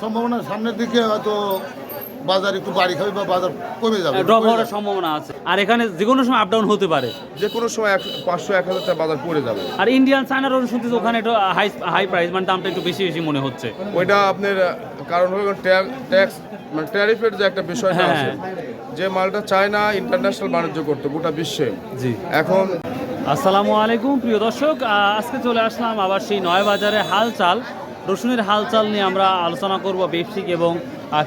সম্ভাবনা সামনের দিকে হয়তো বাজার একটু বাড়ি খাবে বা বাজার কমে যাবে। ড্রপ হওয়ার সম্ভাবনা আছে। আর এখানে যে কোনো সময় আপ ডাউন হতে পারে। যে কোনো সময় এক পাঁচশো এক হাজার বাজার পড়ে যাবে। আর ইন্ডিয়ান চায়না রসুন শুনতেছি ওখানে একটু হাই হাই প্রাইস মানে দামটা একটু বেশি বেশি মনে হচ্ছে। ওইটা আপনার কারণ হলো ট্যাক্স মানে ট্যারিফের যে একটা বিষয়টা হ্যাঁ, আছে যে মালটা চায়না ইন্টারন্যাশনাল বাণিজ্য করতো গোটা বিশ্বে। জি। এখন আসসালামু আলাইকুম প্রিয় দর্শক। আজকে চলে আসলাম আবার সেই নয় বাজারে হালচাল। রসুনের হালচাল নিয়ে আমরা আলোচনা করব ব্যবসায়িক এবং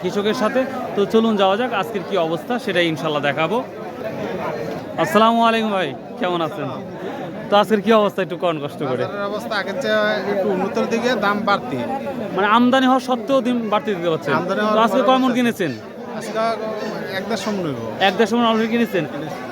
কৃষকের সাথে। তো চলুন যাওয়া যাক আজকের কি অবস্থা সেটাই ইনশাল্লাহ দেখাবো। আসসালামু আলাইকুম ভাই কেমন আছেন? তো আজকের কি অবস্থা একটু কন কষ্ট করে? অবস্থা আগের চেয়ে একটু উন্নতর দিকে দাম বাড়তি। মানে আমদানি হওয়ার সত্ত্বেও দিন বাড়তি দিতে পারছেন আজকে কয় মন কিনেছেন? এক দেড়শো মন অলরেডি কিনেছেন।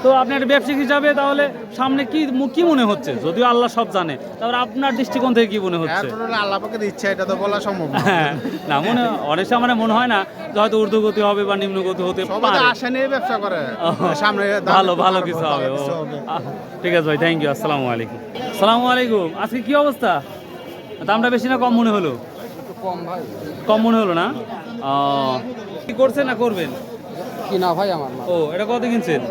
তো আপনি একটা ব্যবসায়িক হিসাবে তাহলে সামনে কি কি মনে হচ্ছে? যদিও আল্লাহ সব জানে তারপরে আপনার দৃষ্টিকোণ থেকে কি মনে হচ্ছে? আল্লাহ পাকের ইচ্ছা এটা তো বলা সম্ভব না। হ্যাঁ, না মনে অনেক সময় মানে মনে হয় না যে হয়তো ঊর্ধ্বগতি হবে বা নিম্নগতি হতে পারে। আশা নিয়ে ব্যবসা করে। সামনে ভালো ভালো কিছু হবে ঠিক আছে ভাই থ্যাংক ইউ আসসালামু আলাইকুম। আসসালামু আলাইকুম আজকে কি অবস্থা? দামটা বেশি না কম মনে হলো? কম মনে হলো না? ও, কি করছেন না করবেন? কিনা ভাই আমার ও এটা কত কিনছেন?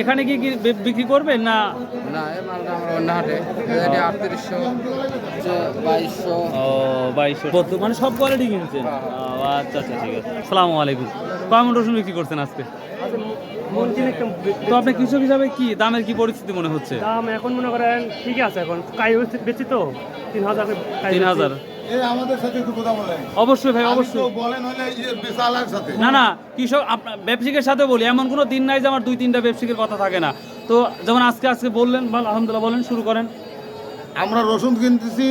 এখানে কি কি বিক্রি করবেন না? না আমরা অন্য হাটে। আটত্রিশশো বাইশশো। ও বাইশশো। মানে সব কোয়ালিটি কিনছেন? আচ্ছা আচ্ছা ঠিক আছে। সালামু আলাইকুম। কেমন রসুন বিক্রি করছেন আজকে? তো আপনি কৃষক হিসাবে কি দামের কি পরিস্থিতি মনে হচ্ছে? দাম এখন মনে করেন ঠিক আছে এখন। কাই বেশি তো? তিন হাজার তিন হাজার। আমাদের সাথে একটু কথা বলেন। অবশ্যই ভাই অবশ্যই। বলেন হলে বিশালের সাথে। না না কৃষক আপনার ব্যবসায়িকের সাথে বলি এমন কোনো দিন নাই যে আমার দুই তিনটা ব্যবসায়িকের কথা থাকে না। তো যেমন আজকে আজকে বললেন ভালো আলহামদুলিল্লাহ বলেন শুরু করেন। আমরা রসুন কিনতেছি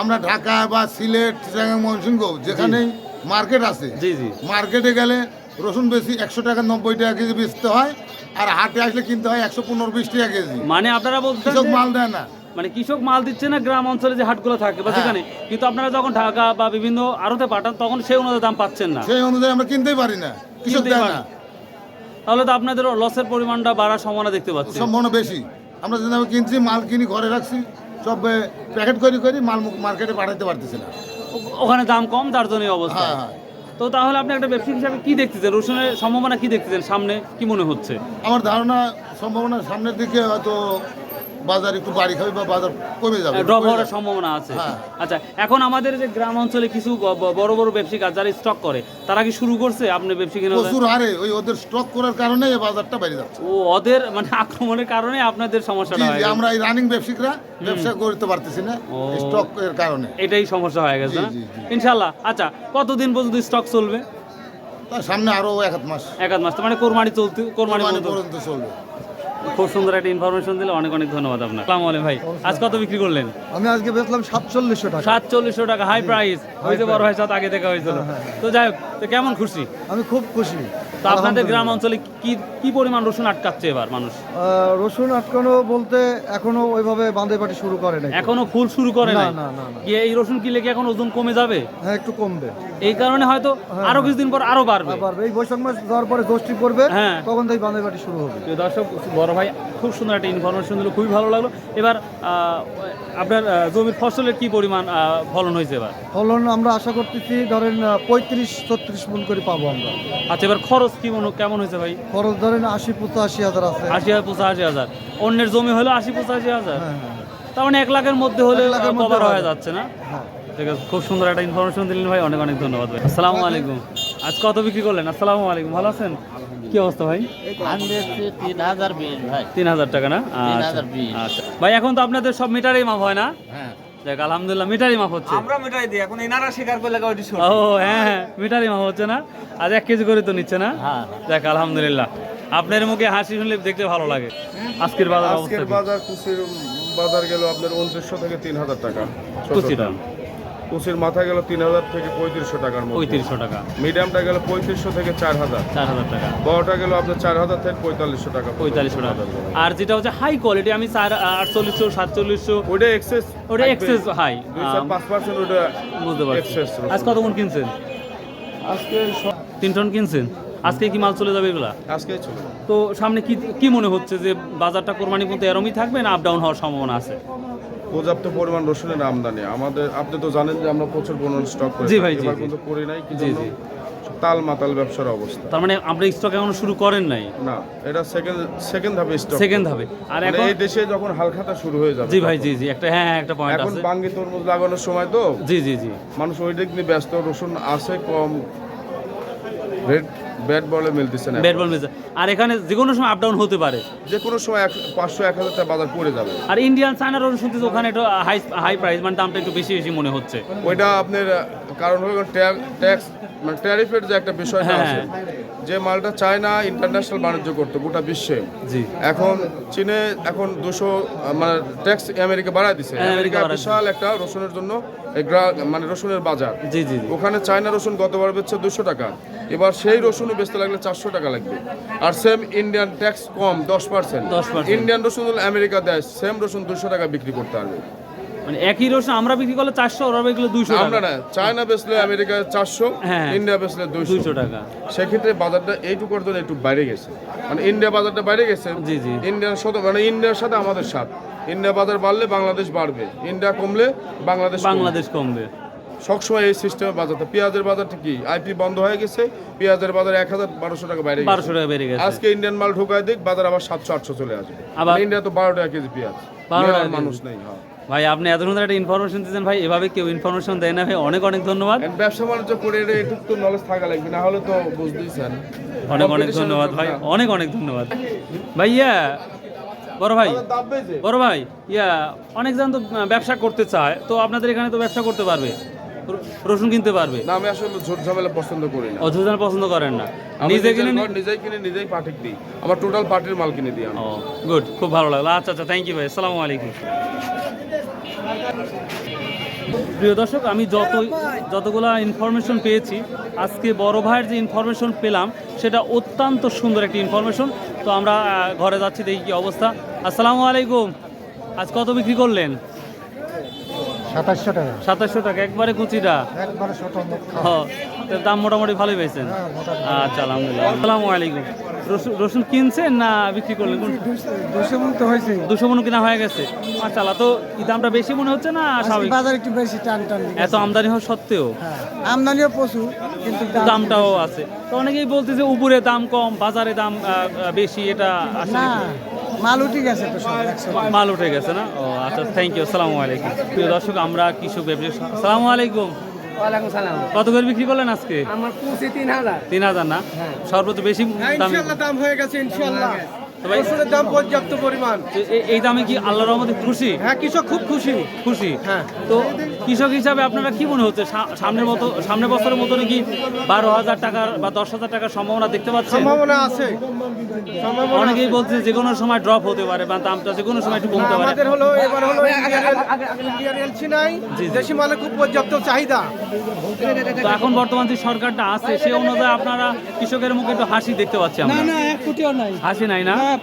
আমরা ঢাকা বা সিলেট ময়মনসিংহ যেখানেই মার্কেট আছে জি জি। মার্কেটে গেলে রসুন বেশি একশো টাকা নব্বই টাকা কেজি বেচতে হয় আর হাটে আসলে কিনতে হয় একশো পনেরো বিশ টাকা কেজি। মানে আপনারা বলছেন মাল দেয় না। মানে কৃষক মাল দিচ্ছে না গ্রাম অঞ্চলে যে হাটগুলো থাকে বা হ্যাঁ। সেখানে। কিন্তু আপনারা যখন ঢাকা বা বিভিন্ন আড়তে পাঠান তখন সেই অনুযায়ী দাম পাচ্ছেন না। সেই অনুযায়ী আমরা কিনতেই পারি না। কৃষক দেয় না। তাহলে তো আপনাদের লসের পরিমাণটা বাড়ার সম্ভাবনা দেখতে পাচ্ছি। সম্ভাবনা বেশি। আমরা যেভাবে কিনছি মাল কিনি ঘরে রাখছি সব প্যাকেট করে করে মাল মার্কেটে পাঠাতে পারতেছি না। ওখানে দাম কম তার জন্য অবস্থা। হ্যাঁ হ্যাঁ। তো তাহলে আপনি একটা ব্যবসায়িক হিসাবে কি দেখতেছেন? রসুনের সম্ভাবনা কি দেখতেছেন সামনে? কি মনে হচ্ছে? আমার ধারণা সম্ভাবনা সামনের দিকে হয়তো বাজার একটু বাড়ি খাবে বা বাজার কমে যাবে ড্রপ হওয়ার সম্ভাবনা আছে। হ্যাঁ। আচ্ছা এখন আমাদের যে গ্রাম অঞ্চলে কিছু বড় বড় ব্যবসায়িক আছে যারা স্টক করে তারা কি শুরু করছে আপনি ব্যবসায়িক প্রচুর হারে ওই ওদের স্টক করার কারণে এই বাজারটা বেড়ে যাচ্ছে। ও ওদের মানে আক্রমণের কারণে আপনাদের সমস্যাটা হয় আমরা এই রানিং ব্যবসায়িকরা ব্যবসা করতে পারতেছি না স্টক এর কারণে। এটাই সমস্যা হয়ে গেছে জি। আচ্ছা কতদিন পর্যন্ত স্টক চলবে? সামনে আরও এক হাত মাস। এক আধ মাস মানে কোরবানি চলতে কোরবানি পর্যন্ত চলবে। খুব সুন্দর একটা ইনফরমেশন দিলে অনেক অনেক ধন্যবাদ আপনার সালাম আলাইকুম ভাই আজ কত বিক্রি করলেন? আমি আজকে বেচলাম সাতচল্লিশশো টাকা। সাতচল্লিশশো টাকা হাই প্রাইস ওই যে বড় ভাই সাথে আগে দেখা হয়েছিল। তো যাই হোক তো কেমন খুশি? আমি খুব খুশি। তো আপনাদের গ্রাম অঞ্চলে কি কি পরিমাণ রসুন আটকাচ্ছে এবার মানুষ? রসুন আটকানো বলতে এখনও ওইভাবে বাঁধে পাটি শুরু করে নাই। এখনও ফুল শুরু করে না, না, না, না। কি এই রসুন কিনলে কি এখন ওজন কমে যাবে? হ্যাঁ একটু কমবে। এই কারণে হয়তো আরও কিছুদিন পর আরও বাড়বে। আবার এই বৈশাখ মাস যাওয়ার পরে গোষ্ঠী পড়বে হ্যাঁ। তখন থেকে বাঁধে পাটি শুরু হবে। প্রিয় দর্শক বড় ভাই খুব সুন্দর একটা ইনফরমেশন দিল খুবই ভালো লাগল। এবার আহ, আপনার জমির ফসলের কি পরিমাণ ফলন হয়েছে এবার? ফলন আমরা আশা করতেছি ধরেন পঁয়ত্রিশ ছত্রিশ মন করে পাবো আমরা। আচ্ছা এবার খরচ কি মনে কেমন হয়েছে ভাই? খরচ ধরেন আশি পঁচাশি হাজার আছে। আশি হাজার পঁচাশি হাজার। অন্যের জমি হলো আশি পঁচাশি হাজার। হ্যাঁ হ্যাঁ। তার মানে এক লাখের মধ্যে হলে কভার হয়ে যাচ্ছে না? হ্যাঁ। ঠিক আছে খুব সুন্দর একটা ইনফরমেশন দিলেন ভাই অনেক অনেক ধন্যবাদ ভাই। আসসালামু আলাইকুম। আজ কত বিক্রি করলেন? আসসালামু আলাইকুম ভালো আছেন? কি অবস্থা ভাই? তিন হাজার তিন হাজার টাকা না? আচ্ছা। 3020 আচ্ছা। ভাই এখন তো আপনাদের সব মিটারেই মাপ হয় না? হ্যাঁ দেখ আলহামদুলিল্লাহ মিটারি মাপ হচ্ছে। আমরা মিটারি দিই এখন এনারা স্বীকার করলে কাউটি ও হ্যাঁ হ্যাঁ মিটারই মাপ হচ্ছে না। আজ এক কেজি করে তো নিচ্ছে না? হ্যাঁ। দেখ আলহামদুলিল্লাহ। আপনার মুখে হাসি শুনলে দেখতে ভালো লাগে। আজকের বাজার অবস্থা আজকের বাজার কুচির বাজার গেল আপনার উনত্রিশশো থেকে তিন হাজার টাকা। কুচিটা। কুচির মাথা গেল তিন হাজার থেকে পঁয়ত্রিশশো টাকার মধ্যে। পঁয়ত্রিশশো টাকা। মিডিয়ামটা গেল পঁয়ত্রিশশো থেকে চার হাজার। চার হাজার টাকা। বড়টা গেল আপনার চার হাজার থেকে পঁয়তাল্লিশশো টাকা পঁয়তাল্লিশশো টাকা। আর যেটা হচ্ছে হাই কোয়ালিটি আমি চার আটচল্লিশশো সাতচল্লিশশো। ওইটা এক্সেস ওটা এক্সেস হাই পাঁচ পার্সেন্ট ওটা বুঝতে পারছি। আজ কত মন কিনছেন? আজকে তিন টন কিনছেন? আজকে কি মাল চলে যাবে এগুলা? আজকে তো সামনে কি কি মনে হচ্ছে যে বাজারটা কোরবানি পর্যন্ত এরমই থাকবে না আপ ডাউন হওয়ার সম্ভাবনা আছে? পর্যাপ্ত পরিমাণ রসুনের আমদানি। আমাদের আপনি তো জানেন যে আমরা প্রচুর পরিমাণ স্টক করি জি ভাই, জি। কিন্তু করি নাই জি, জি। তাল মাতাল ব্যবসার অবস্থা। তার মানে আপনি স্টক এখনও শুরু করেন নাই? না এটা সেকেন্ড সেকেন্ড ধাপে স্টক সেকেন্ড হবে আর মানে এখন? এই দেশে যখন হালখাতা শুরু হয়ে যাবে জি ভাই জি জি একটা হ্যাঁ হ্যাঁ, একটা পয়েন্ট আছে। এখন বাঙ্গি তরমুজ লাগানোর সময় তো? জি জি জি। মানুষ ওই দিক নিয়ে ব্যস্ত রসুন আছে কম রেট ব্যাট বলে মিলতেছে না ব্যাট বল মিলছে আর এখানে যে কোনো সময় আপ ডাউন হতে পারে। যে কোনো সময় পাঁচশো এক হাজার টাকা বাজার পড়ে যাবে। আর ইন্ডিয়ান চায়নার রসুন শুনতেছি ওখানে একটু হাই হাই প্রাইস মানে দামটা একটু বেশি বেশি মনে হচ্ছে। ওইটা আপনার কারণ হলো ট্যাক্স মানে ট্যারিফের যে একটা বিষয়টা হ্যাঁ, আছে যে মালটা চায়না ইন্টারন্যাশনাল বাণিজ্য করতো গোটা বিশ্বে। জি। এখন চীনে এখন দুশো মানে ট্যাক্স আমেরিকা বাড়ায় দিছে। হ্যাঁ, আমেরিকা বিশাল একটা রসুনের জন্য মানে রসুনের বাজার। জি জি জি। ওখানে চায়না রসুন গতবার বেচছে দুশো টাকা। এবার সেই রসুনও বেচতে লাগলে চারশো টাকা লাগবে। আর সেম ইন্ডিয়ান ট্যাক্স কম দশ পার্সেন্ট ইন্ডিয়ান রসুন আমেরিকা দেয় সেম রসুন দুশো টাকা বিক্রি করতে পারবে মানে একই রসুন আমরা বিক্রি করলে চারশো ওরা বিক্রি করলে দুইশো আমরা না চায়না বেচলে আমেরিকা চারশো হ্যাঁ। ইন্ডিয়া বেচলে দুইশো। টাকা। সেক্ষেত্রে বাজারটা এইটুকুর জন্য একটু বাইরে গেছে। মানে ইন্ডিয়া বাজারটা বাইরে গেছে। জি, জি। ইন্ডিয়ার সাথে মানে ইন্ডিয়ার সাথে আমাদের সাথ ইন্ডিয়া বাজার বাড়লে বাংলাদেশ বাড়বে। ইন্ডিয়া কমলে বাংলাদেশ বাংলাদেশ কমবে। সবসময় এই সিস্টেমে বাজারটা পেঁয়াজের বাজারটা কি? আইপি বন্ধ হয়ে গেছে। পেঁয়াজের বাজার এক হাজার বারোশো টাকা বাইরে গেছে। বারোশো টাকা বেড়ে গেছে। আজকে ইন্ডিয়ান মাল ঢোকায় দিক বাজার আবার সাতশো আটশো চলে আসবে। আবার- আবার ইন্ডিয়া তো বারো টাকা কেজি পেঁয়াজ। 12 টাকা মানুষ নেই হ্যাঁ। ভাই আপনি এত সুন্দর একটা ইনফরমেশন দিচ্ছেন ভাই এভাবে কেউ ইনফরমেশন দেয় না ভাই। অনেক অনেক ধন্যবাদ। ব্যবসা বাণিজ্য করে একটু তো নলেজ থাকা লাগবে না হলে তো বুঝতেই স্যার অনেক অনেক ধন্যবাদ ভাই অনেক অনেক ধন্যবাদ। ভাইয়া বড় ভাই বড় ভাই ইয়া অনেকজন তো ব্যবসা করতে চায় তো আপনাদের এখানে তো ব্যবসা করতে পারবে। রসুন কিনতে পারবে? না আমি আসলে ঝোট ঝামেলা পছন্দ করি না। অযোজন পছন্দ করেন না। নিজে কিনে নিজেই কিনে নিজেই পাঠিয়ে দিই। আমার টোটাল পার্টির মাল কিনে দিই আমি। ও গুড খুব ভালো লাগল। আচ্ছা আচ্ছা থ্যাংক ইউ ভাই আসসালামু আলাইকুম। প্রিয় দর্শক আমি যত যতগুলা ইনফরমেশন পেয়েছি আজকে বড় ভাইয়ের যে ইনফরমেশন পেলাম সেটা অত্যন্ত সুন্দর একটি ইনফরমেশন তো আমরা ঘরে যাচ্ছি দেখি কি অবস্থা। আসসালামু আলাইকুম। আজ কত বিক্রি করলেন? সাতাশশো টাকা। সাতাশশো টাকা একবারে কুচিটা? একবারে ছোট দাম মোটামুটি ভালোই পেয়েছেন আচ্ছা আলহামদুলিল্লাহ। আসসালামু আলাইকুম। রসুন কিনছেন না বিক্রি করলেন? দুশো মন তো হয়েছে। দুশো মন কিনা হয়ে গেছে। মাশাআল্লাহ তো এই দামটা বেশি মনে হচ্ছে না স্বাভাবিক? বাজার একটু বেশি টান টান এত আমদানি হওয়া সত্ত্বেও? হ্যাঁ, আমদানিও প্রচুর কিন্তু দামটাও আছে। তো অনেকেই বলতে যে উপরে দাম কম বাজারে দাম বেশি এটা আসলে? মাল উঠে গেছে তো সব মাল উঠে গেছে না? ও আচ্ছা থ্যাংক ইউ আসসালামু আলাইকুম। প্রিয় দর্শক আমরা কৃষক ব্যবসায়ী আসসালামু আলাইকুম। কত করে বিক্রি করলেন আজকে? আমার তিন হাজার। তিন হাজার না? সর্বোচ্চ বেশি দাম দাম হয়ে গেছে ইনশাল্লাহ রসুনের দাম পর্যাপ্ত পরিমাণ। এই দামে কি আল্লাহর রহমতে খুশি? হ্যাঁ কৃষক খুব খুশি। খুশি? হ্যাঁ। তো কৃষক হিসাবে আপনারা কি মনে হচ্ছে? সামনের মতো সামনের বছরের মতো কি বারো হাজার টাকার বা দশ হাজার টাকার সম্ভাবনা দেখতে পাচ্ছেন? সম্ভাবনা আছে। অনেকেই বলছে যে কোনো সময় ড্রপ হতে পারে বা দামটা যে কোনো সময় একটু কমতে পারে। আমাদের হলো এবার হলো ইন্ডিয়ান এলসি নাই। দেশি মালে খুব পর্যাপ্ত চাহিদা। তো এখন বর্তমান যে সরকারটা আছে সে অনুযায়ী আপনারা কৃষকের মুখে একটু হাসি দেখতে পাচ্ছি আমরা। না এক কোটিও নাই। হাসি নাই না হ্যাঁ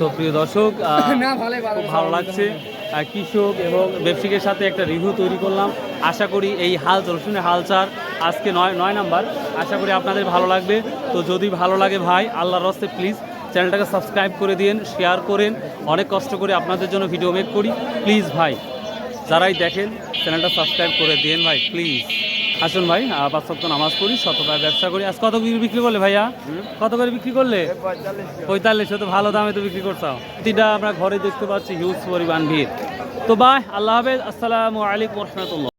তো প্রিয় দর্শক খুব ভালো লাগছে। কৃষক এবং ব্যবসায়ীর সাথে একটা রিভিউ তৈরি করলাম। আশা করি এই হাল রসুনের হালচার আজকে নয় নয় নাম্বার। আশা করি আপনাদের ভালো লাগবে। তো যদি ভালো লাগে ভাই আল্লাহর রস্তে প্লিজ চ্যানেলটাকে সাবস্ক্রাইব করে দিন শেয়ার করেন। অনেক কষ্ট করে আপনাদের জন্য ভিডিও মেক করি। প্লিজ ভাই যারাই দেখেন চ্যানেলটা সাবস্ক্রাইব করে দিন ভাই প্লিজ আসুন ভাই পাঁচ সপ্তাহ নামাজ পড়ি শতভাবে ব্যবসা করি। আজ কত করে বিক্রি করলে ভাইয়া? কত করে বিক্রি করলে? পঁয়তাল্লিশশো। তো ভালো দামে তো বিক্রি করতাম প্রতিটা আমরা ঘরে দেখতে পাচ্ছি হিউজ পরিমাণ ভিড়। তো বাই আল্লাহ হাফেজ আসসালামু আলাইকুম রহমতুল্লাহ।